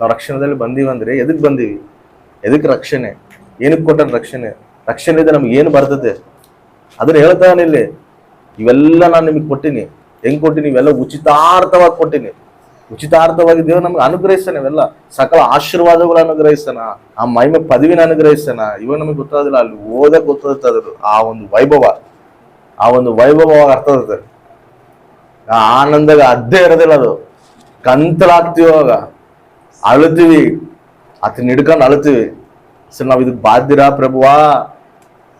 ನಾವು ರಕ್ಷಣೆದಲ್ಲಿ ಬಂದೀವಂದ್ರೆ ಎದಕ್ಕೆ ಬಂದೀವಿ? ಎದಕ್ಕೆ ರಕ್ಷಣೆ? ಏನಕ್ಕೆ ಕೊಟ್ಟ ರಕ್ಷಣೆ? ರಕ್ಷಣೆ ಇದೆ ನಮ್ಗೆ ಏನು ಬರ್ತದೆ? ಅದನ್ನ ಹೇಳ್ತಾನೆ ಇಲ್ಲಿ, ಇವೆಲ್ಲ ನಾನು ನಿಮಗೆ ಕೊಟ್ಟಿನಿ. ಹೆಂಗ್ ಕೊಟ್ಟಿನಿ? ಇವೆಲ್ಲ ಉಚಿತಾರ್ಥವಾಗಿ ಕೊಟ್ಟಿನಿ. ಉಚಿತಾರ್ಥವಾಗಿ ದೇವ್ರು ನಮ್ಗೆ ಅನುಗ್ರಹಿಸ್ತಾನೆ ಇವೆಲ್ಲ. ಸಕಲ ಆಶೀರ್ವಾದಗಳು ಅನುಗ್ರಹಿಸ್ತಾನ. ಆ ಮಹಿಮೆ ಪದವಿನ ಅನುಗ್ರಹಿಸ್ತಾನ. ಇವಾಗ ನಮಗೆ ಗೊತ್ತಾಗೋದಿಲ್ಲ ಅಲ್ಲಿ ಓದಕ್ ಗೊತ್ತಾಗುತ್ತೆ ಅದ್ರದ್ದು. ಆ ಒಂದು ವೈಭವ. ಆ ಒಂದು ವೈಭವವಾಗಿ ಅರ್ಥ ಆಗುತ್ತೆ. ಆ ಆನಂದಾಗ ಅದ್ದೇ ಇರೋದಿಲ್ಲ ಅದು. ಕಂತಲಾಗ್ತೀವಿ ಅವಾಗ. ಅಳುತ್ತೀವಿ. ಆತನ ಹಿಡ್ಕೊಂಡು ಅಳುತ್ತೀವಿ. ಸರ್, ನಾವು ಇದಕ್ಕೆ ಬಾಧ್ಯರಾ ಪ್ರಭುವಾ?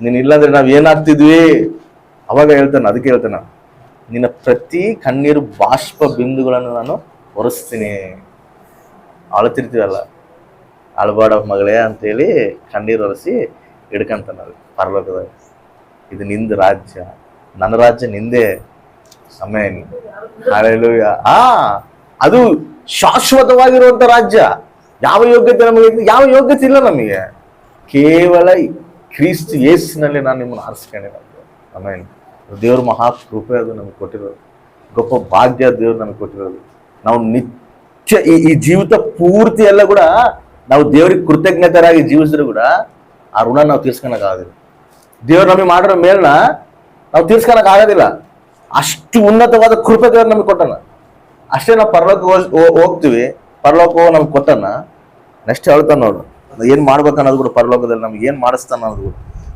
ನೀನು ಇಲ್ಲಾಂದ್ರೆ ನಾವು ಏನಾಗ್ತಿದ್ವಿ? ಅವಾಗ ಹೇಳ್ತಾನೆ, ಅದಕ್ಕೆ ಹೇಳ್ತಾನೆ. ನಿನ್ನ ಪ್ರತಿ ಕಣ್ಣೀರು ಬಾಷ್ಪ ಬಿಂದುಗಳನ್ನು ನಾನು ಒರೆಸ್ತೀನಿ. ಅಳತಿರ್ತೀವಲ್ಲ ಅಳಬಾಡ ಮಗಳೇ ಅಂತೇಳಿ ಕಣ್ಣೀರು ಒರೆಸಿ ಹಿಡ್ಕಂತಾನ ಪರಲೋಕದ ಇದು ನಿಂದ ರಾಜ್ಯ. ನನ್ನ ರಾಜ್ಯ ನಿಂದೇ. ಸಮಯ ಹಾಲೆಲೂಯ ಆ ಅದು ಶಾಶ್ವತವಾಗಿರುವಂತ ರಾಜ್ಯ. ಯಾವ ಯೋಗ್ಯತೆ ನಮಗೆ ಯಾವ ಯೋಗ್ಯತೆ ಇಲ್ಲ ನಮಗೆ. ಕೇವಲ ಕ್ರಿಸ್ತ ಯೇಸ್ನಲ್ಲಿ ನಾನು ನಿಮ್ಮನ್ನು ಆರಿಸ್ಕೊಂಡಿರೋದು. ಆಮೇನ್. ದೇವ್ರ ಮಹಾ ಕೃಪೆ ಅದು ನಮಗೆ ಕೊಟ್ಟಿರೋದು. ಗೊಪ್ಪ ಭಾಗ್ಯ ದೇವ್ರು ನಮಗೆ ಕೊಟ್ಟಿರೋದು. ನಾವು ನಿತ್ಯ ಈ ಈ ಜೀವಿತ ಪೂರ್ತಿ ಎಲ್ಲ ಕೂಡ ನಾವು ದೇವ್ರಿಗೆ ಕೃತಜ್ಞತರಾಗಿ ಜೀವಿಸಿದ್ರು ಕೂಡ ಆ ಋಣ ನಾವು ತೀರ್ಸ್ಕೊಳಕ್ ಆಗೋದಿಲ್ಲ. ದೇವ್ರು ನಮಗೆ ಮಾಡಿರೋ ಮೇಲನ್ನ ನಾವು ತೀರ್ಸ್ಕೊಳಕ್ ಆಗೋದಿಲ್ಲ. ಅಷ್ಟು ಉನ್ನತವಾದ ಕೃಪೆ ದೇವ್ರು ನಮಗೆ ಕೊಟ್ಟನ. ಅಷ್ಟೇ ನಾವು ಪರಲೋಕ ಹೋಗ್ತೀವಿ. ಪರ್ಲೋಕ್ ಹೋಗ್ ನಮ್ಗೆ ಕೊಟ್ಟನ ನೆಕ್ಸ್ಟ್ ಹೇಳ್ತಾನ ನೋಡು. ಏನ್ ಮಾಡ್ಬೇಕನ್ನೋದು ಕೂಡ ಪರಲೋಕದಲ್ಲಿ ನಮ್ಗೆ ಏನ್ ಮಾಡಿಸ್ತಾನ ಅನ್ನೋದು ಕೂಡ.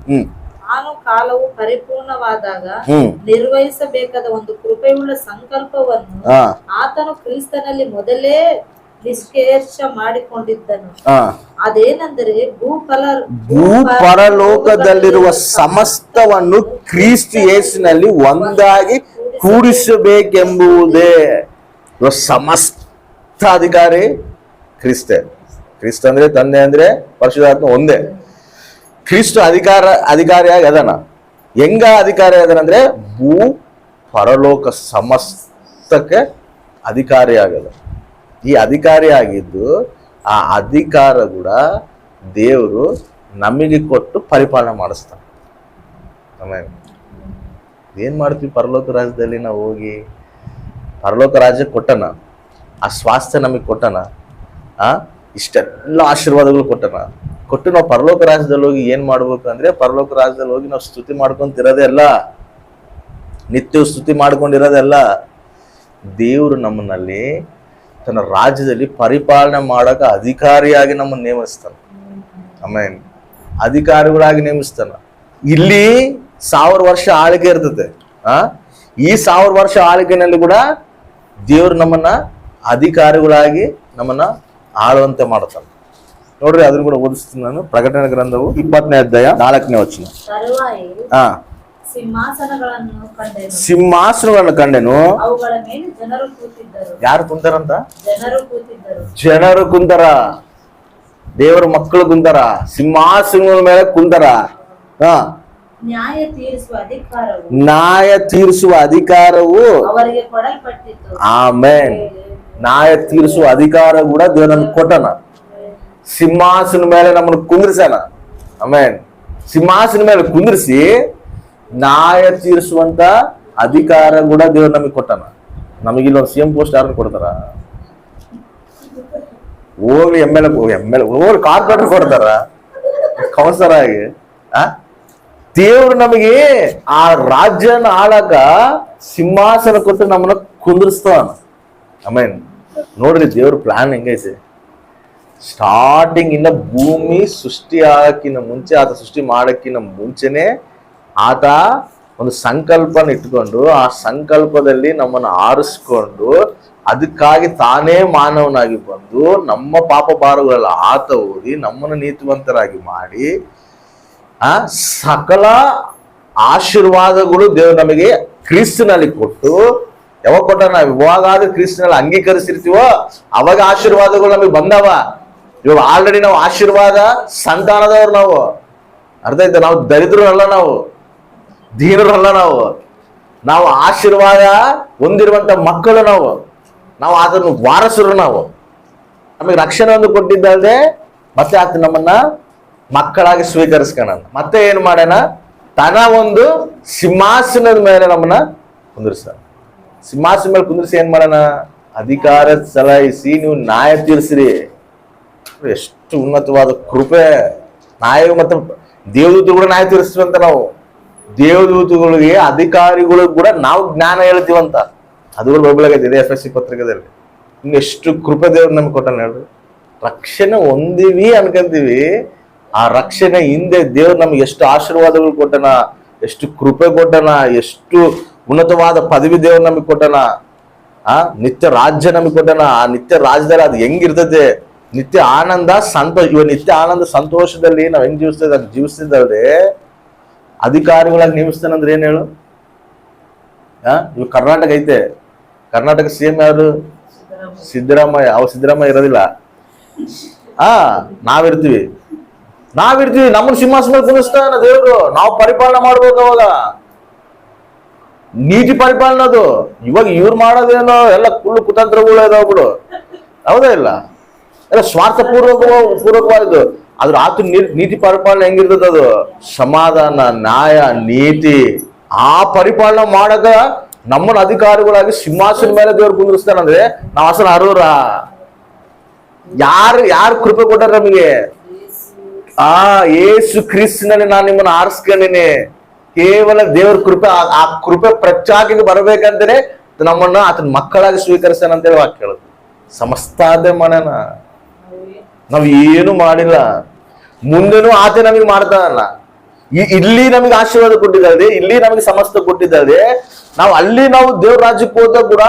ಹ್ಮ್. ಆನು ಕಾಲವು ಪರಿಪೂರ್ಣವಾದಾಗ ನಿರ್ವಹಿಸಬೇಕಾದ ಒಂದು ಕೃಪೆಯುಳ್ಳ ಸಂಕಲ್ಪವನ್ನು ಆತನು ಕ್ರಿಸ್ತನಲ್ಲಿ ಮೊದಲೇ ನಿಷ್ಕೇರ್ಷ ಮಾಡಿಕೊಂಡಿದ್ದನು. ಅದೇನೆಂದರೆ ಭೂಫಲ ಭೂ ಪರಲೋಕದಲ್ಲಿರುವ ಸಮಸ್ತವನ್ನು ಕ್ರಿಸ್ತ ಯೇಸುನಲ್ಲಿ ಒಂದಾಗಿ ಕೂಡಿಸಬೇಕೆಂಬುದೇ. ಸಮಸ್ತ ಅಧಿಕಾರಿ ಕ್ರಿಸ್ತೆ. ಕ್ರಿಸ್ತ ಅಂದ್ರೆ ತಂದೆ ಅಂದ್ರೆ ಪರಶುರಾತ್ಮ ಒಂದೇ. ಕ್ರಿಸ್ತ ಅಧಿಕಾರ, ಅಧಿಕಾರಿಯಾಗಿ ಅದನ. ಹೆಂಗ ಅಧಿಕಾರಿ ಅದನಂದ್ರೆ ಭೂ ಪರಲೋಕ ಸಮಸ್ತಕ್ಕೆ ಅಧಿಕಾರಿಯಾಗದ. ಈ ಅಧಿಕಾರಿ ಆಗಿದ್ದು ಆ ಅಧಿಕಾರ ಕೂಡ ದೇವರು ನಮಗೆ ಕೊಟ್ಟು ಪರಿಪಾಲನೆ ಮಾಡಿಸ್ತಾನೆ. ಏನ್ ಮಾಡ್ತೀವಿ ಪರಲೋಕ ರಾಜ್ಯದಲ್ಲಿ ನಾವು ಹೋಗಿ? ಪರಲೋಕ ರಾಜ್ಯ ಕೊಟ್ಟನ, ಆ ಸ್ವಾಸ್ಥ್ಯ ನಮಗೆ ಕೊಟ್ಟನ, ಆ, ಇಷ್ಟೆಲ್ಲ ಆಶೀರ್ವಾದಗಳು ಕೊಟ್ಟನ. ಕೊಟ್ಟು ನಾವು ಪರಲೋಕ ರಾಜ್ಯದಲ್ಲಿ ಹೋಗಿ ಏನು ಮಾಡ್ಬೇಕು ಅಂದ್ರೆ ಪರಲೋಕ ರಾಜ್ಯದಲ್ಲಿ ಹೋಗಿ ನಾವು ಸ್ತುತಿ ಮಾಡ್ಕೊಂತಿರೋದೇ ಅಲ್ಲ. ನಿತ್ಯ ಸ್ತುತಿ ಮಾಡ್ಕೊಂಡಿರೋದೇ ಅಲ್ಲ. ದೇವರು ನಮ್ಮನಲ್ಲಿ ತನ್ನ ರಾಜ್ಯದಲ್ಲಿ ಪರಿಪಾಲನೆ ಮಾಡಕ ಅಧಿಕಾರಿಯಾಗಿ ನಮ್ಮನ್ನು ನೇಮಿಸ್ತಾನೆ. ಆಮೇಲೆ ಅಧಿಕಾರಿಗಳಾಗಿ ನೇಮಿಸ್ತಾನ. ಇಲ್ಲಿ ಸಾವಿರ ವರ್ಷ ಆಳಿಗೆ ಇರ್ತದೆ. ಆ, ಈ ಸಾವಿರ ವರ್ಷ ಆಳಿಗೆನಲ್ಲಿ ಕೂಡ ದೇವ್ರು ನಮ್ಮನ್ನ ಅಧಿಕಾರಿಗಳಾಗಿ ನಮ್ಮನ್ನ ಆಳುವಂತೆ ಮಾಡುತ್ತಾನೆ. ನೋಡ್ರಿ ಅದನ್ನು ಕೂಡ ಓದಿಸ್ತೀನಿ ನಾನು. ಪ್ರಕಟಣೆ ಗ್ರಂಥವು ಇಪ್ಪತ್ತನೇ ಅಧ್ಯಾಯ ನಾಲ್ಕನೇ ವಚನ. ಹಾ ಸಿಂಹಾಸನಗಳನ್ನು ಕಂಡೆನು. ಯಾರು ಕುಂತಾರಂತ ಜನರು ಕುಂತಾರ ದೇವರ ಮಕ್ಕಳು ಕುಂತಾರ ಸಿಂಹಾಸನಗಳ ಮೇಲೆ ಕುಂತಾರ ಹಾ ನ್ಯಾಯ ತೀರಿಸುವ ಅಧಿಕಾರವು ನ್ಯಾಯ ತೀರಿಸುವ ಅಧಿಕಾರವು ಅವರಿಗೆ ಕೊಡಲ್ಪಟ್ಟಿತ್ತು ಆಮೇನ್ ನ್ಯಾಯ ತೀರಿಸುವ ಅಧಿಕಾರ ಕೂಡ ದೇವ್ರ ನಮ್ಗೆ ಕೊಟ್ಟನ ಸಿಂಹಾಸನ ಮೇಲೆ ನಮ್ಮನ್ನು ಕುಂದ್ರಿಸ್ಯಾನ ಆಮೇನ್ ಸಿಂಹಾಸನ ಮೇಲೆ ಕುಂದ್ರಿಸಿ ನ್ಯಾಯ ತೀರಿಸುವಂತ ಅಧಿಕಾರ ಕೂಡ ದೇವ್ರು ನಮಗೆ ಕೊಟ್ಟನ ನಮಗೆ ಇಲ್ಲೊಂದು ಸಿ ಎಂ ಪೋಸ್ಟ್ ಯಾರನ್ನು ಕೊಡ್ತಾರ ಹೋಗ್ಲಿ ಎಂ ಎಲ್ ಎಂ ಎಲ್ ಹೋಗ್ಲಿ ಕಾರ್ಪೊರೇಟರ್ ಕೊಡ್ತಾರ ಕೌನ್ಸಲರ್ ಆಗಿ ಆ ದೇವ್ರು ನಮಗೆ ಆ ರಾಜ್ಯನ ಆಳಕ ಸಿಂಹಾಸನ ಕೊಟ್ಟು ನಮ್ಮನ್ನ ಕುಂದಿರ್ಸ್ತಾನ. ಆಮೇನ್ ನೋಡ್ರಿ ದೇವ್ರ ಪ್ಲಾನ್ ಹೆಂಗೈತೆ. ಸ್ಟಾರ್ಟಿಂಗ್ ಇಂದ ಭೂಮಿ ಸೃಷ್ಟಿ ಆಗಕ್ಕಿಂತ ಮುಂಚೆ ಆತ ಸೃಷ್ಟಿ ಮಾಡಕ್ಕಿಂತ ಮುಂಚೆನೆ ಆತ ಒಂದು ಸಂಕಲ್ಪನ ಇಟ್ಕೊಂಡು ಆ ಸಂಕಲ್ಪದಲ್ಲಿ ನಮ್ಮನ್ನ ಆರಿಸ್ಕೊಂಡು ಅದಕ್ಕಾಗಿ ತಾನೇ ಮಾನವನಾಗಿ ಬಂದು ನಮ್ಮ ಪಾಪ ಭಾರಗಳೆಲ್ಲ ಆತ ಓದಿ ನಮ್ಮನ್ನು ನೀತಿವಂತರಾಗಿ ಮಾಡಿ ಆ ಸಕಲ ಆಶೀರ್ವಾದಗಳು ದೇವರು ನಮಗೆ ಕ್ರಿಸ್ತನಲ್ಲಿ ಕೊಟ್ಟು, ಯಾವಾಗ ಕೊಟ್ಟ ನಾವು ಯಾವಾಗಾದ್ರೂ ಕ್ರಿಸ್ತನಲ್ಲಿ ಅಂಗೀಕರಿಸಿರ್ತೀವೋ, ಅವಾಗ ಆಶೀರ್ವಾದಗಳು ನಮಗೆ ಬಂದವ. ಇವಾಗ ಆಲ್ರೆಡಿ ನಾವು ಆಶೀರ್ವಾದ ಸಂತಾನದವ್ರು ನಾವು. ಅರ್ಥ ಆಯ್ತಾ? ನಾವು ದರಿದ್ರಲ್ಲ ನಾವು. ದೀನರಲ್ಲ ನಾವು. ನಾವು ಆಶೀರ್ವಾದ ಹೊಂದಿರುವಂತ ಮಕ್ಕಳು ನಾವು. ನಾವು ಅದನ್ನು ವಾರಸರು ನಾವು. ನಮಗೆ ರಕ್ಷಣೆ ಒಂದು ಕೊಟ್ಟಿದ್ದಲ್ಲದೆ ಮತ್ತೆ ಆತ ನಮ್ಮನ್ನ ಮಕ್ಕಳಾಗಿ ಸ್ವೀಕರಿಸ್ಕೊಳ ಮತ್ತೆ ಏನು ಮಾಡ್ಯಾನ? ತನ ಒಂದು ಸಿಂಹಾಸನದ ಮೇಲೆ ನಮ್ಮನ್ನ ಕುಂದಿರ್ಸ ಸಿಂಹಾಸನ ಮೇಲೆ ಕುಂದಿರ್ಸಿ ಏನ್ ಮಾಡೋಣ ಅಧಿಕಾರ ಚಲಾಯಿಸಿ ನೀವು ನ್ಯಾಯ ತೀರಿಸ್ರಿ. ಎಷ್ಟು ಉನ್ನತವಾದ ಕೃಪೆ. ನ್ಯಾಯ ಮತ್ತು ದೇವದೂತರು ಕೂಡ ನ್ಯಾಯ ತೀರಿಸ್ತೀವಂತ ನಾವು. ದೇವದೂತಗಳಿಗೆ ಅಧಿಕಾರಿಗಳು ಕೂಡ ನಾವು ಜ್ಞಾನ ಹೇಳ್ತೀವಂತ. ಅದು ಕೂಡ ಬೈಬಲಾಗೈತೆ ಇದೆ ಎಫ್ ಎಸ್ ಸಿ ಪತ್ರಿಕೆದಲ್ಲಿ. ಎಷ್ಟು ಕೃಪೆ ದೇವ್ರು ನಮ್ಗೆ ಕೊಟ್ಟಾನ ಹೇಳ್ರಿ. ರಕ್ಷಣೆ ಹೊಂದಿವಿ ಅನ್ಕೊಂತೀವಿ. ಆ ರಕ್ಷಣೆ ಹಿಂದೆ ದೇವ್ರು ನಮ್ಗೆ ಎಷ್ಟು ಆಶೀರ್ವಾದಗಳು ಕೊಟ್ಟನ, ಎಷ್ಟು ಕೃಪೆ ಕೊಟ್ಟನ, ಎಷ್ಟು ಉನ್ನತವಾದ ಪದವಿ ದೇವ್ರು ನಮಗೆ ಕೊಟ್ಟನ, ಆ, ನಿತ್ಯ ರಾಜ್ಯ ನಮಗೆ ಕೊಟ್ಟನ, ಆ ನಿತ್ಯ ರಾಜ್ಯದಲ್ಲಿ ಅದು ಹೆಂಗಿರ್ತದೆ ನಿತ್ಯ ಆನಂದ ಸಂತೋಷ ಇವ ನಿತ್ಯ ಆನಂದ ಸಂತೋಷದಲ್ಲಿ ನಾವ್ ಹೆಂಗ್ ಜೀವಿಸ್ತಿದ್ದ ಜೀವಿಸ್ತಿದ್ದಲ್ಲದೆ ಅಧಿಕಾರಿಗಳಾಗಿ ನೇಮಿಸ್ತಾನಂದ್ರೆ ಏನ್ ಹೇಳು? ಆ, ಇವ್ ಕರ್ನಾಟಕ ಐತೆ. ಕರ್ನಾಟಕ ಸಿ ಎಂ ಯಾರು ಸಿದ್ದರಾಮಯ್ಯ. ಅವ್ ಸಿದ್ದರಾಮಯ್ಯ ಇರೋದಿಲ್ಲ. ಆ, ನಾವಿರ್ತೀವಿ. ನಾವಿರ್ತೀವಿ ನಮ್ಮನ್ನ ಸಿಂಹಾಸನ ಮೇಲೆ ಕುಣಿಸ್ತಾನ ದೇವ್ರು. ನಾವು ಪರಿಪಾಲನೆ ಮಾಡ್ಬೇಕು ಅವಾಗ. ನೀತಿ ಪರಿಪಾಲನೆ ಅದು. ಇವಾಗ ಇವ್ರು ಮಾಡೋದೇನೋ ಎಲ್ಲ ಕುಳ್ಳು ಕುತಂತ್ರಗಳು ಇದಾವ್ ಬಿಡು. ಹೌದಾ ಇಲ್ಲ? ಎಲ್ಲ ಸ್ವಾರ್ಥ ಪೂರ್ವಕ ಪೂರ್ವಕವಾದದ್ದು ಅದ್ರ ಆತ ನೀತಿ ಪರಿಪಾಲನೆ ಹೆಂಗಿರ್ತದ ಅದು? ಸಮಾಧಾನ, ನ್ಯಾಯ, ನೀತಿ. ಆ ಪರಿಪಾಲನೆ ಮಾಡಕ ನಮ್ಮನ್ನ ಅಧಿಕಾರಿಗಳಾಗಿ ಸಿಂಹಾಸನ ಮೇಲೆ ದೇವ್ರು ಕುಂದಿರ್ಸ್ತಾನಂದ್ರೆ ನಾವು ಅಸಲ ಅರ್ಹರ ಯಾರು ಯಾರು ಕೃಪೆ ಕೊಟ್ಟಾರ ನಮಗೆ? ಆ ಏಸು ಕ್ರಿಸ್ನಲ್ಲಿ ನಾನು ನಿಮ್ಮನ್ನ ಆರಿಸ್ಕೊಂಡಿನಿ. ಕೇವಲ ದೇವರ ಕೃಪೆ, ಆ- ಕೃಪೆ ಪ್ರಚಾಕಿಗೆ ಬರ್ಬೇಕಂದ್ರೆ ನಮ್ಮನ್ನ ಆತನ ಮಕ್ಕಳಾಗಿ ಸ್ವೀಕರಿಸ್ತಾನ ಅಂತೇಳಿ ವಾಕ್ಯ ಹೇಳುದು. ಸಮಸ್ತಾದೆ ಮನನ. ನಾವು ಏನು ಮಾಡಿಲ್ಲ. ಮುಂದೆನೂ ಆತ ನಮಗೆ ಮಾಡ್ತಾನಲ್ಲ. ಇಲ್ಲಿ ನಮಗೆ ಆಶೀರ್ವಾದ ಕೊಟ್ಟಿದ್ದಾರೆ ಇಲ್ಲಿ ನಮಗೆ ಸಮಸ್ತ ಕೊಟ್ಟಿದ್ದಾರೆ ನಾವು ಅಲ್ಲಿ ನಾವು ದೇವ್ರ ರಾಜ್ಯಕ್ಕೆ ಹೋದಾಗ ಕೂಡ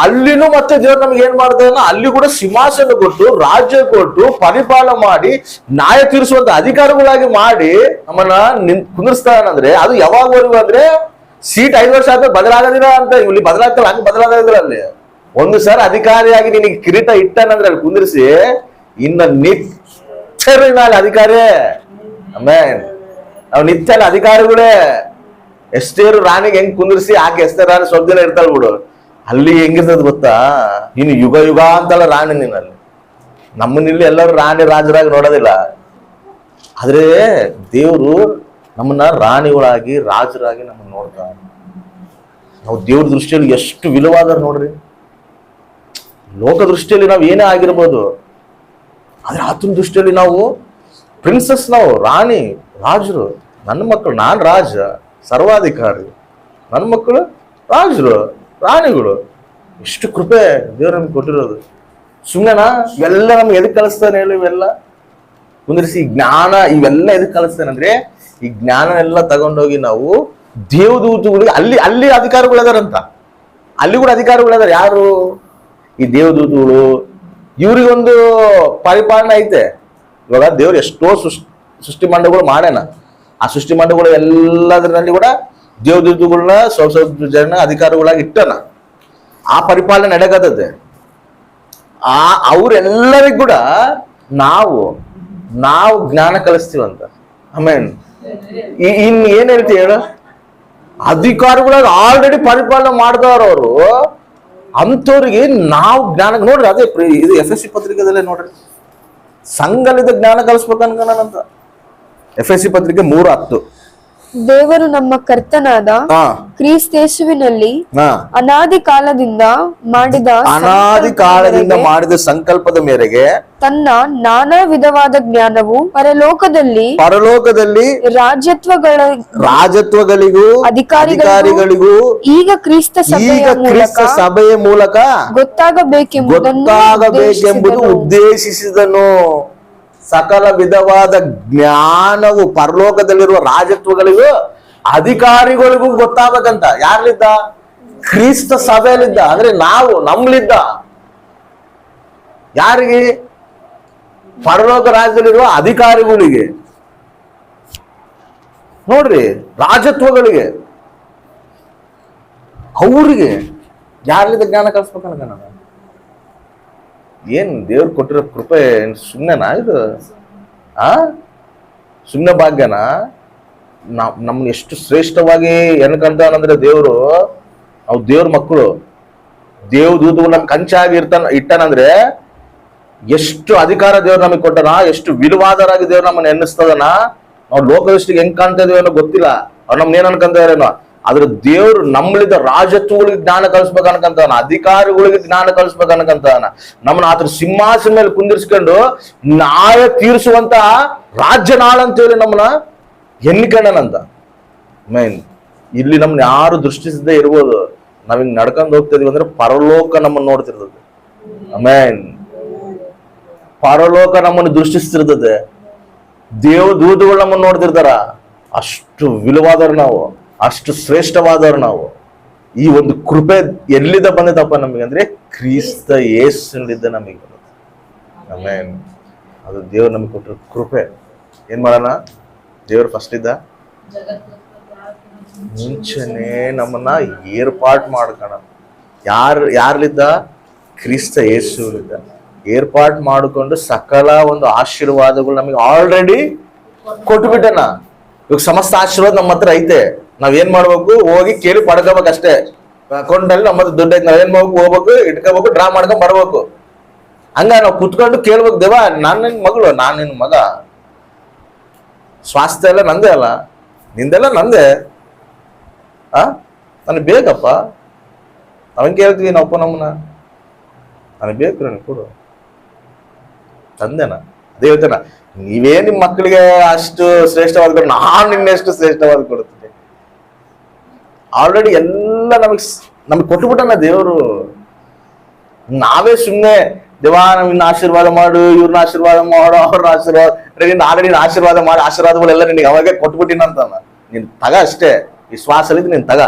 ಅಲ್ಲಿನೂ ಮತ್ತೆ ದೇವ್ರು ನಮ್ಗೆ ಏನ್ ಮಾಡ್ತಾನ ಅಲ್ಲಿ ಕೂಡ ಸಿಂಹಾಸನ ಕೊಟ್ಟು, ರಾಜ್ಯ ಕೊಟ್ಟು ಪರಿಪಾಲನೆ ಮಾಡಿ, ನ್ಯಾಯ ತೀರಿಸುವಂತ ಅಧಿಕಾರಿಗಳಾಗಿ ಮಾಡಿ ನಮ್ಮನ್ನ ನಿನ್ ಕುಂದಿರ್ಸ್ತಾನಂದ್ರೆ ಅದು ಯಾವಾಗವರೆಗೂ ಅಂದ್ರೆ ಸೀಟ್ ಐದು ವರ್ಷ ಆದ್ರೆ ಬದಲಾಗೋದಿಲ್ಲ ಅಂತ ಇಲ್ಲಿ ಬದಲಾಗ್ತಲ್ಲ ಹಂಗೆ ಬದಲಾಗೋದಿಲ್ಲ ಅಲ್ಲಿ. ಒಂದು ಸಲ ಅಧಿಕಾರಿಯಾಗಿ ನಿನಗೆ ಕಿರೀಟ ಇಟ್ಟನಂದ್ರೆ ಅಲ್ಲಿ ಕುಂದಿರಿಸಿ, ಇನ್ನ ನಿತ್ಯ ಅಲ್ಲಿ ಅಧಿಕಾರಿ. ಆಮೇನ್. ನಾವು ನಿತ್ಯ ಅಧಿಕಾರಿಗಳೇ. ಎಷ್ಟೇರು ರಾಣಿಗೆ ಹೆಂಗ್ ಕುಂದಿರ್ಸಿ, ಆಕೆ ಎಷ್ಟೇ ರಾಣಿ ಸ್ವಲ್ಪ ದಿನ ಇರ್ತಾಳ ಬಿಡು. ಅಲ್ಲಿ ಹೆಂಗಿರ್ತದ ಗೊತ್ತಾ? ನೀನು ಯುಗ ಯುಗ ಅಂತಲ್ಲ ರಾಣಿ ನಿನ್ನಲ್ಲಿ. ನಮ್ಮನ್ನಿಲ್ಲಿ ಎಲ್ಲರೂ ರಾಣಿ ರಾಜರಾಗಿ ನೋಡೋದಿಲ್ಲ. ಆದ್ರೆ ದೇವರು ನಮ್ಮನ್ನ ರಾಣಿಗಳಾಗಿ, ರಾಜರಾಗಿ ನಮ್ಮನ್ನ ನೋಡ್ತಾರೆ. ನಾವು ದೇವ್ರ ದೃಷ್ಟಿಯಲ್ಲಿ ಎಷ್ಟು ವಿಲವಾದ ನೋಡ್ರಿ. ಲೋಕ ದೃಷ್ಟಿಯಲ್ಲಿ ನಾವು ಏನೇ ಆಗಿರ್ಬೋದು. ಆದ್ರೆ ಆತನ ದೃಷ್ಟಿಯಲ್ಲಿ ನಾವು ಪ್ರಿನ್ಸಸ್ ನಾವು, ರಾಣಿ, ರಾಜರು. ನನ್ನ ಮಕ್ಕಳು, ನಾನು ರಾಜ, ಸರ್ವಾಧಿಕಾರಿ. ನನ್ನ ಮಕ್ಕಳು ರಾಜರು. ರಾಣಿಗಳು ಎಷ್ಟು ಕೃಪೆ ದೇವ್ರು ನಮ್ಗೆ ಕೊಟ್ಟಿರೋದು. ಸುಮ್ಮನೆ ಇವೆಲ್ಲ ನಮ್ಗೆ ಎದಕ್ಕೆ ಕಲಿಸ್ತಾನೆ ಹೇಳಿ ಇವೆಲ್ಲ? ಕುಂದ್ರಿಸಿ ಜ್ಞಾನ, ಇವೆಲ್ಲ ಎದಕ್ಕೆ ಕಲಿಸ್ತಾನಂದ್ರೆ, ಈ ಜ್ಞಾನ ಎಲ್ಲ ತಗೊಂಡೋಗಿ ನಾವು ದೇವದೂತಗಳಿಗೆ, ಅಲ್ಲಿ ಅಲ್ಲಿ ಅಧಿಕಾರಗಳಿದಾರಂತ. ಅಲ್ಲಿ ಕೂಡ ಅಧಿಕಾರಗಳಿದಾರೆ. ಯಾರು? ಈ ದೇವದೂತಗಳು. ಇವ್ರಿಗೊಂದು ಪರಿಪಾಲನೆ ಐತೆ. ಇವಾಗ ದೇವ್ರು ಎಷ್ಟೋ ಸೃಷ್ಟಿ ಸೃಷ್ಟಿ ಮಂಡಗಳು ಮಾಡ್ಯಾನ. ಆ ಸೃಷ್ಟಿ ಮಂಡಗಳು ಎಲ್ಲದರಲ್ಲಿ ಕೂಡ ದೇವದೂತಗಳನ್ನ ಸ್ವಲ್ಪ ಸ್ವಲ್ಪ ಜನ ಅಧಿಕಾರಿಗಳಾಗಿ ಇಟ್ಟನ. ಆ ಪರಿಪಾಲನೆ ನಡೆಗತ್ತದೆ ಆ, ಅವ್ರೆಲ್ಲರಿಗೂ ಕೂಡ ನಾವು ನಾವು ಜ್ಞಾನ ಕಲಿಸ್ತೀವಂತ. ಆಮೇನ್ ಇನ್ ಏನ್ ಹೇಳ್ತಿ ಹೇಳ? ಅಧಿಕಾರಿಗಳಾಗಿ ಆಲ್ರೆಡಿ ಪರಿಪಾಲನೆ ಮಾಡಿದವರವರು ಅವರು ಅಂಥವ್ರಿಗೆ ನಾವು ಜ್ಞಾನ, ನೋಡ್ರಿ ಅದೇ ಇದು ಎಸ್ ಎಸ್ ಸಿ ಪತ್ರಿಕೆದಲ್ಲೇ ನೋಡ್ರಿ. ಸಂಘಲಿದ ಜ್ಞಾನ ಕಲಿಸ್ಬೇಕು ನಾನಂತ ಎಫ್ ಎಸ್ ಸಿ ಪತ್ರಿಕೆ ಮೂರು ಹತ್ತು. ದೇವರು ನಮ್ಮ ಕರ್ತನಾದ ಕ್ರಿಸ್ತೇಶುವಿನಲ್ಲಿ ಕ್ರಿಸ್ತೇಸುವಿನಲ್ಲಿ ಅನಾದಿ ಕಾಲದಿಂದ ಮಾಡಿದ ಅನಾದಿ ಕಾಲದಿಂದ ಮಾಡಿದ ಸಂಕಲ್ಪದ ಮೇರೆಗೆ ತನ್ನ ನಾನಾ ವಿಧವಾದ ಜ್ಞಾನವು ಪರಲೋಕದಲ್ಲಿ ಪರಲೋಕದಲ್ಲಿ ರಾಜ್ಯತ್ವಗಳ ರಾಜತ್ವಗಳಿಗೂ ಅಧಿಕಾರಿಗಳಿಗೂ ಈಗ ಕ್ರಿಸ್ತ ಸಭೆಯ ಈಗ ಮೂಲಕ ಕ್ರಿಸ್ತ ಸಭೆಯ ಮೂಲಕ ಗೊತ್ತಾಗಬೇಕೆಂಬುದನ್ನು ಗೊತ್ತಾಗಬೇಕೆಂಬುದು ಉದ್ದೇಶಿಸಿದನು. ಸಕಲ ವಿಧವಾದ ಜ್ಞಾನವು ಪರಲೋಕದಲ್ಲಿರುವ ರಾಜತ್ವಗಳಿಗೂ ಅಧಿಕಾರಿಗಳಿಗೂ ಗೊತ್ತಾಗಬೇಕಂತ ಯಾರ್ಲಿದ್ದ? ಕ್ರಿಸ್ತ ಸಭೆಯಲ್ಲಿದ್ದ. ಅಂದ್ರೆ ನಾವು, ನಮ್ಲಿದ್ದ. ಯಾರಿಗೆ? ಪರಲೋಕ ರಾಜ್ಯದಲ್ಲಿರುವ ಅಧಿಕಾರಿಗಳಿಗೆ. ನೋಡ್ರಿ, ರಾಜತ್ವಗಳಿಗೆ. ಅವ್ರಿಗೆ. ಯಾರ್ಲಿದ್ದ ಜ್ಞಾನ ಕಲಿಸ್ಬೇಕಂತ ನಾನು ಏನ್ ದೇವ್ರು ಕೊಟ್ಟಿರೋ ಕೃಪೆ ಸುಮ್ಮನೆನಾ ಇದು? ಆ? ಸುಮ್ಮನೆ ಭಾಗ್ಯನ? ನಮ್ ಎಷ್ಟು ಶ್ರೇಷ್ಠವಾಗಿ ಎನ್ಕಂತಾನಂದ್ರೆ ದೇವ್ರು ನಾವು ದೇವ್ರ ಮಕ್ಕಳು ದೇವ್ ದೂತಗಳು ನಮ್ ಕಂಚಾಗಿ ಇರ್ತಾನ, ಇಟ್ಟಾನಂದ್ರೆ ಎಷ್ಟು ಅಧಿಕಾರ ದೇವ್ರು ನಮಗೆ ಕೊಟ್ಟನ, ಎಷ್ಟು ವಿಲುವಾದರಾಗಿ ದೇವ್ರು ನಮ್ಮನ್ನ ಎನ್ನಿಸ್ತದನ ನಾವು ಲೋಕದೃಷ್ಟಿಗೆ ಹೆಂಗ್ ಕಾಣ್ತಾ ಇದೀವಿ ಗೊತ್ತಿಲ್ಲ. ಅವ್ರು ನಮ್ನ ಏನ್ ಅನ್ಕೊಂತಾರೇನೋ ಆದ್ರೆ ದೇವ್ರು ನಮ್ಮಳಿದ ರಾಜತ್ವಗಳಿಗೆ ಜ್ಞಾನ ಕಲಿಸ್ಬೇಕು ಅನ್ಕಂತಾನ ಅಧಿಕಾರಿಗಳಿಗೆ ಜ್ಞಾನ ಕಲಿಸ್ಬೇಕು ಅನ್ಕಂತಾನ ನಮ್ಮನ್ನ ಆತರ ಸಿಂಹಾಸನ ಮೇಲೆ ಕುಂದಿರ್ಸ್ಕೊಂಡು ನ್ಯಾಯ ತೀರಿಸುವಂತ ರಾಜ್ಯನಾಳ ಅಂತೇಳಿ ನಮ್ಮನ್ನ ಎನ್ನಿಕೊಂಡನಂತ ಮೇನ್ ಇಲ್ಲಿ ನಮ್ಮನ್ನ ಯಾರು ದೃಷ್ಟಿಸದೇ ಇರ್ಬೋದು. ನಾವ್ ಹಿಂಗ್ ನಡ್ಕೊಂಡು ಹೋಗ್ತಿದೀವಿ ಅಂದ್ರೆ ಪರಲೋಕ ನಮ್ಮನ್ನ ನೋಡ್ತಿರ್ತದೆ. ಮೇನ್ ಪರಲೋಕ ನಮ್ಮನ್ನು ದೃಷ್ಟಿಸ್ತಿರ್ತದೆ. ದೇವ ದೂತಗಳು ನಮ್ಮನ್ನು ನೋಡ್ತಿರ್ತಾರ. ಅಷ್ಟು ವಿలుವಾದವ್ರು ನಾವು. ಅಷ್ಟು ಶ್ರೇಷ್ಠವಾದವ್ರು ನಾವು. ಈ ಒಂದು ಕೃಪೆ ಎಲ್ಲಿಂದ ಬಂದಿದ್ದಪ್ಪ ನಮಗೆ ಅಂದ್ರೆ ಕ್ರಿಸ್ತ ಯೇಸುನಿಂದ ನಮಗೆ ಆಮೇನ್ ಅದು ದೇವ್ರು ನಮಗೆ ಕೊಟ್ಟಿರೋ ಕೃಪೆ. ಏನ್ ಮಾಡೋಣ? ದೇವ್ರು ಫಸ್ಟ್ ಇದ್ದ? ಮುಂಚೆನೆ ನಮ್ಮನ್ನ ಏರ್ಪಾಟ್ ಮಾಡ್ಕೋಣ. ಯಾರು, ಯಾರ್ಲಿದ್ದ? ಕ್ರಿಸ್ತ ಯೇಸುಲಿದ್ದ ಏರ್ಪಾಟ್ ಮಾಡಿಕೊಂಡು ಸಕಲ ಒಂದು ಆಶೀರ್ವಾದಗಳು ನಮಗೆ ಆಲ್ರೆಡಿ ಕೊಟ್ಬಿಟ್ಟನ? ಇವಾಗ ಸಮಸ್ತ ಆಶೀರ್ವಾದ ನಮ್ಮ ಹತ್ರ ಐತೆ. ನಾವ್ ಏನ್ ಮಾಡ್ಬೇಕು? ಹೋಗಿ ಕೇಳಿ ಪಡ್ಕೋಬೇಕು ಅಷ್ಟೇ ಅಕೌಂಟ್ ನಮ್ಮದು ದುಡ್ಡು ಐತೆ, ನಾವೇನ್ ಮಾಡ್ಬೇಕು? ಹೋಗ್ಬೇಕು, ಇಟ್ಕೋಬೇಕು, ಡ್ರಾ ಮಾಡ್ಕೊಂಡ್ ಬರ್ಬೇಕು. ಹಂಗ ನಾವು ಕುತ್ಕೊಂಡು ಕೇಳ್ಬೇಕು, ದೇವ, ನಾನ್ ನಿನ್ ಮಗಳು, ನಾನ್ ನಿನ್ ಮಗ. ಸ್ವಾಸ್ಥ್ಯ ಎಲ್ಲ ನಂದೇ ಅಲ್ಲ. ನಿಂದೆಲ್ಲ ನಂದೇ. ಆ? ನನಗೆ ಬೇಕಪ್ಪ. ಅವನ್ ಕೇಳ್ತೀವಿ ನಾವಪ್ಪ ನಮ್ಮನ್ನ? ನನಗೆ ಬೇಕು, ನನಗೆ ಕೊಡು. ತಂದೆನ ಅದೇ ಹೇಳ್ತೇನ ನೀವೇ ನಿಮ್ಮ ಮಕ್ಕಳಿಗೆ ಅಷ್ಟು ಶ್ರೇಷ್ಠವಾದ ಕೊಡು ನಾನು ನಿನ್ನೆಷ್ಟು ಶ್ರೇಷ್ಠವಾದ ಕೊಡುತ್ತೆ ಆಲ್ರೆಡಿ ಎಲ್ಲ ನಮಗೆ ನಮ್ಗೆ ಕೊಟ್ಟುಬಿಟ್ಟನ ದೇವರು. ನಾವೇ ಸುಮ್ಮನೆ ದೇವ ನಮ್ಮನ್ನ ಆಶೀರ್ವಾದ ಮಾಡು ಇವ್ರನ್ನ ಆಶೀರ್ವಾದ ಮಾಡು ಅವ್ರನ್ನ ಆಶೀರ್ವಾದ ನಿನ್ನ ಆಲ್ರೆಡಿ ಆಶೀರ್ವಾದ ಮಾಡಿ, ಆಶೀರ್ವಾದಗಳೆಲ್ಲ ನಿನಗೆ ಅವಾಗೆ ಕೊಟ್ಬಿಟ್ಟಿನ ಅಂತ ನೀನ್ ತಗ ಅಷ್ಟೇ ಈ ಶ್ವಾಸಲಿದ್ದು ನೀನ್ ತಗ.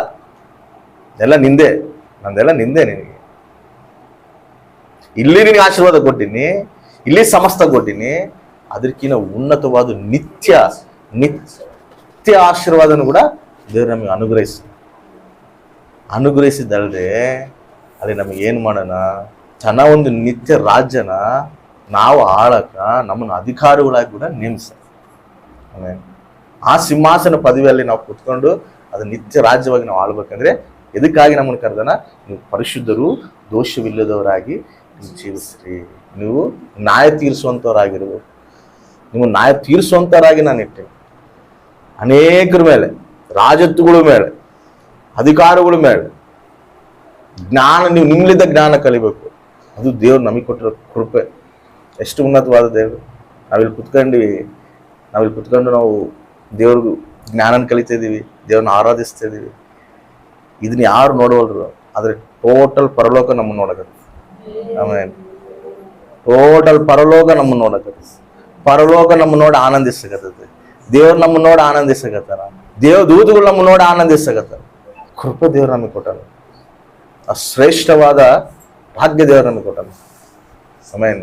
ಎಲ್ಲ ನಿಂದೆ, ನಂದೆಲ್ಲ ನಿಂದೆ ನಿನಗೆ. ಇಲ್ಲಿ ನಿನಗೆ ಆಶೀರ್ವಾದ ಕೊಟ್ಟಿನಿ, ಇಲ್ಲಿ ಸಮಸ್ತ ಕೊಟ್ಟಿನಿ ಅದಕ್ಕಿಂತ ಉನ್ನತವಾದ ನಿತ್ಯ ನಿತ್ಯ ಆಶೀರ್ವಾದನು ಕೂಡ ದೇವ್ರು ನಮಗೆ ಅನುಗ್ರಹಿಸಿ ಅನುಗ್ರಹಿಸಿದಲ್ದೆ ಅಲ್ಲಿ ನಮಗೆ ಏನು ಮಾಡೋಣ? ತನ್ನ ಒಂದು ನಿತ್ಯ ರಾಜ್ಯನ ನಾವು ಆಳಕ ನಮ್ಮನ್ನು ಅಧಿಕಾರಿಗಳಾಗಿ ಕೂಡ ನೇಮಿಸ ಆ ಸಿಂಹಾಸನ ಪದವಿಯಲ್ಲಿ ನಾವು ಕುತ್ಕೊಂಡು ಅದು ನಿತ್ಯ ರಾಜ್ಯವಾಗಿ ನಾವು ಆಳ್ಬೇಕಂದ್ರೆ ಎದಕ್ಕಾಗಿ ನಮ್ಮನ್ನು ಕರೆದನ ನೀವು ಪರಿಶುದ್ಧರು, ದೋಷವಿಲ್ಲದವರಾಗಿ ಜೀವಿಸ್ರಿ. ನೀವು ನ್ಯಾಯ ತೀರಿಸುವಂಥವರಾಗಿರ್ಬೋದು ನೀವು ನ್ಯಾಯ ತೀರಿಸುವಂಥವರಾಗಿ ನಾನು ಇಟ್ಟೆ ಅನೇಕರ ಮೇಲೆ, ರಾಜತ್ವಗಳ ಮೇಲೆ ಅಧಿಕಾರಗಳ ಮೇಲೆ. ಜ್ಞಾನ, ನೀವು ನಿಮ್ಲಿದ್ದ ಜ್ಞಾನ ಕಲಿಬೇಕು. ಅದು ದೇವ್ರು ನಮಗೆ ಕೊಟ್ಟಿರೋ ಕೃಪೆ. ಎಷ್ಟು ಉನ್ನತವಾದ ದೇವರು. ನಾವಿಲ್ಲಿ ಕುತ್ಕೊಂಡಿವಿ. ನಾವಿಲ್ಲಿ ಕುತ್ಕೊಂಡು ನಾವು ದೇವ್ರಿಗೂ ಜ್ಞಾನನ ಕಲಿತಾ ಇದೀವಿ ದೇವ್ರನ್ನ ಆರಾಧಿಸ್ತಾ ಇದೀವಿ. ಇದನ್ನ ಯಾರು ನೋಡೋಲ್ರು? ಆದರೆ ಟೋಟಲ್ ಪರಲೋಕ ನಮ್ಮನ್ನು ನೋಡಕತ್ತೆ. ಆಮೇಲೆ ಟೋಟಲ್ ಪರಲೋಕ ನಮ್ಮನ್ನು ನೋಡಕತ್ತೆ. ಪರಲೋಕ ನಮ್ಮ ನೋಡಿ ಆನಂದಿಸಕತ್ತೈತಿ. ದೇವ್ರು ನಮ್ಮ ನೋಡಿ ಆನಂದಿಸಕತ್ತಾರ. ದೇವ ದೂತಗಳು ನಮ್ಮ ನೋಡಿ ಆನಂದಿಸಕತ್ತಾರ. ಕೃಪೆ ದೇವ್ರು ನಮಗೆ ಕೊಟ್ಟಾನ ಆ ಶ್ರೇಷ್ಠವಾದ ಭಾಗ್ಯ ದೇವರು ನಮಗೆ ಕೊಟ್ಟಾನ ಆಮೇನ್